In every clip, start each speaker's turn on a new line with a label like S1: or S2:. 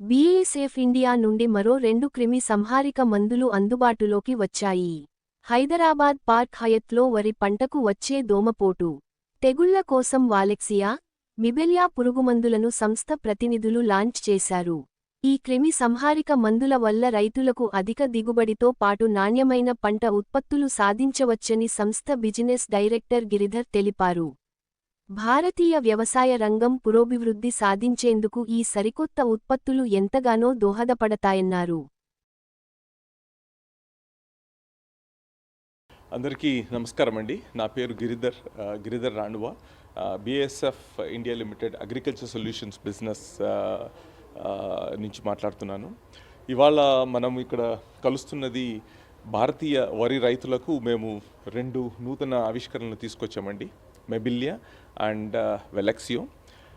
S1: BASF India నుండి మరో రెండు క్రిమి సంహారిక మందులు అందుబాటులోకి వచ్చాయి. హైదరాబాద్ పార్క్ హయత్లో వరి పంటకు వచ్చే దోమపోటు. తెగుళ్ళ కోసం వాలెక్సియా మిబెలియా పురుగుమందులను సంస్థ ప్రతినిధులు లాంచ్ చేశారు. ఈ క్రిమి సంహారిక మందుల వల్ల రైతులకు అధిక దిగుబడితో పాటు నాణ్యమైన పంట ఉత్పత్తులు సాధించవచ్చని సంస్థ బిజినెస్ డైరెక్టర్ గిరిధర్ తెలిపారు. భారతీయ వ్యవసాయ రంగం పురోభివృద్ధి సాధించేందుకు ఈ సరికొత్త ఉత్పత్తులు ఎంతగానో దోహదపడతాయన్నారు.
S2: అందరికీ నమస్కారం అండి. నా పేరు Giridhar Giridhar రాణువ BSF India limited agriculture solutions business నుంచి మాట్లాడుతున్నాను. ఇవాళ మనం ఇక్కడ కలుస్తున్నది భారతీయ వరి రైతులకు మేము రెండు నూతన ఆవిష్కరణలు తీసుకొచ్చామండి. మెబిలియా అండ్ uh, వెలెక్సియో.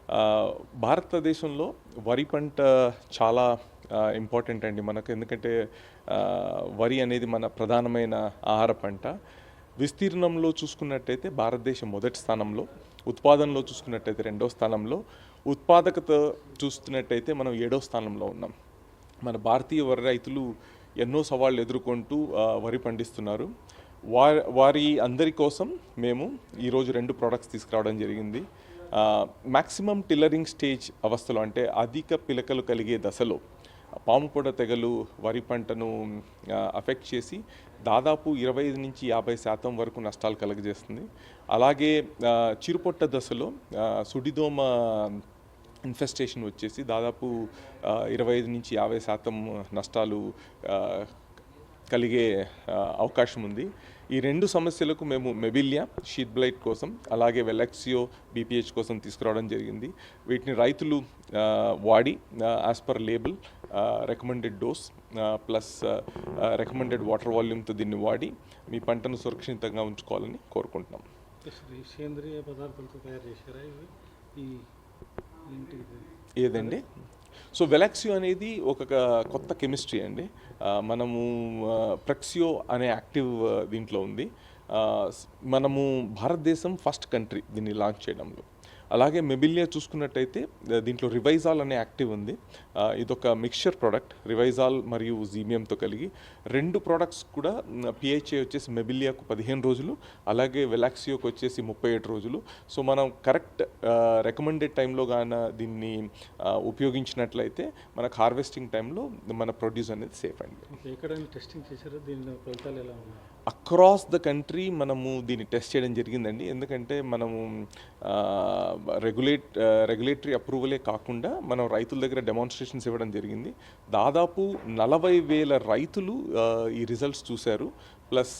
S2: Uh, భారతదేశంలో వరి పంట చాలా uh, ఇంపార్టెంట్ అండి మనకు. ఎందుకంటే వరి అనేది మన ప్రధానమైన ఆహార పంట. విస్తీర్ణంలో చూసుకున్నట్టయితే భారతదేశం మొదటి స్థానంలో ఉత్పాదనలో చూసుకున్నట్టయితే రెండో స్థానంలో ఉత్పాదకత చూస్తున్నట్టయితే మనం ఏడో స్థానంలో ఉన్నాం. మన భారతీయ వరి రైతులు ఎన్నో సవాళ్ళు ఎదుర్కొంటూ వరి పండిస్తున్నారు. వారి వారి అందరి కోసం మేము ఈరోజు రెండు ప్రోడక్ట్స్ తీసుకురావడం జరిగింది. మ్యాక్సిమం టిల్లరింగ్ స్టేజ్ అవస్థలో అంటే అధిక పిలకలు కలిగే దశలో పాము పొడ తెగలు వరి పంటను అఫెక్ట్ చేసి దాదాపు ఇరవై ఐదు నుంచి యాభై శాతం వరకు నష్టాలు కలుగజేస్తుంది. అలాగే చిరుపొట్ట దశలో సుడిదోమ ఇన్ఫెస్టేషన్ వచ్చేసి దాదాపు ఇరవై ఐదు నుంచి యాభై శాతం నష్టాలు కలిగే అవకాశం ఉంది. ఈ రెండు సమస్యలకు మేము మెబిలియా షీట్ బ్లైట్ కోసం అలాగే వెలెక్సియో బీపీహెచ్ కోసం తీసుకురావడం జరిగింది. వీటిని రైతులు వాడి as per label recommended dose plus recommended water వాల్యూమ్తో దీన్ని వాడి మీ పంటను సురక్షితంగా ఉంచుకోవాలని కోరుకుంటున్నాం.
S3: సేంద్రియ పదార్థాలతో తయారు చేశారా
S2: ఏదండి? సో వెలాక్సియో అనేది ఒక కొత్త కెమిస్ట్రీ అండి. మనము ప్రెక్సియో అనే యాక్టివ్ దీంట్లో ఉంది. మనము భారతదేశం ఫస్ట్ కంట్రీ దీన్ని లాంచ్ చేయడంలో. అలాగే మెబిలియా చూసుకున్నట్టయితే దీంట్లో రివైజాల్ అనే యాక్టివ్ ఉంది. ఇదొక మిక్చర్ ప్రోడక్ట్ రివైజాల్ మరియు జీమియంతో కలిగి. రెండు ప్రోడక్ట్స్ కూడా పిహెచ్ఏ వచ్చేసి మెబిలియాకు పదిహేను రోజులు అలాగే వెలాక్సియోకి వచ్చేసి ముప్పై ఏడు రోజులు. సో మనం కరెక్ట్ రికమెండెడ్ టైంలో గాన దీన్ని ఉపయోగించినట్లయితే మనకు హార్వెస్టింగ్ టైంలో మన ప్రొడ్యూస్ అనేది సేఫ్ అండి.
S3: టెస్టింగ్ చేశారా? దీని ఫలితాలు ఎలా ఉన్నాయి?
S2: అక్రాస్ ద కంట్రీ మనము దీన్ని టెస్ట్ చేయడం జరిగిందండి. ఎందుకంటే మనము రెగ్యులేట్ రెగ్యులేటరీ అప్రూవలే కాకుండా మనం రైతుల దగ్గర డెమాన్స్ట్రేషన్స్ ఇవ్వడం జరిగింది. దాదాపు నలభై వేల రైతులు uh, ఈ రిజల్ట్స్ చూశారు. ప్లస్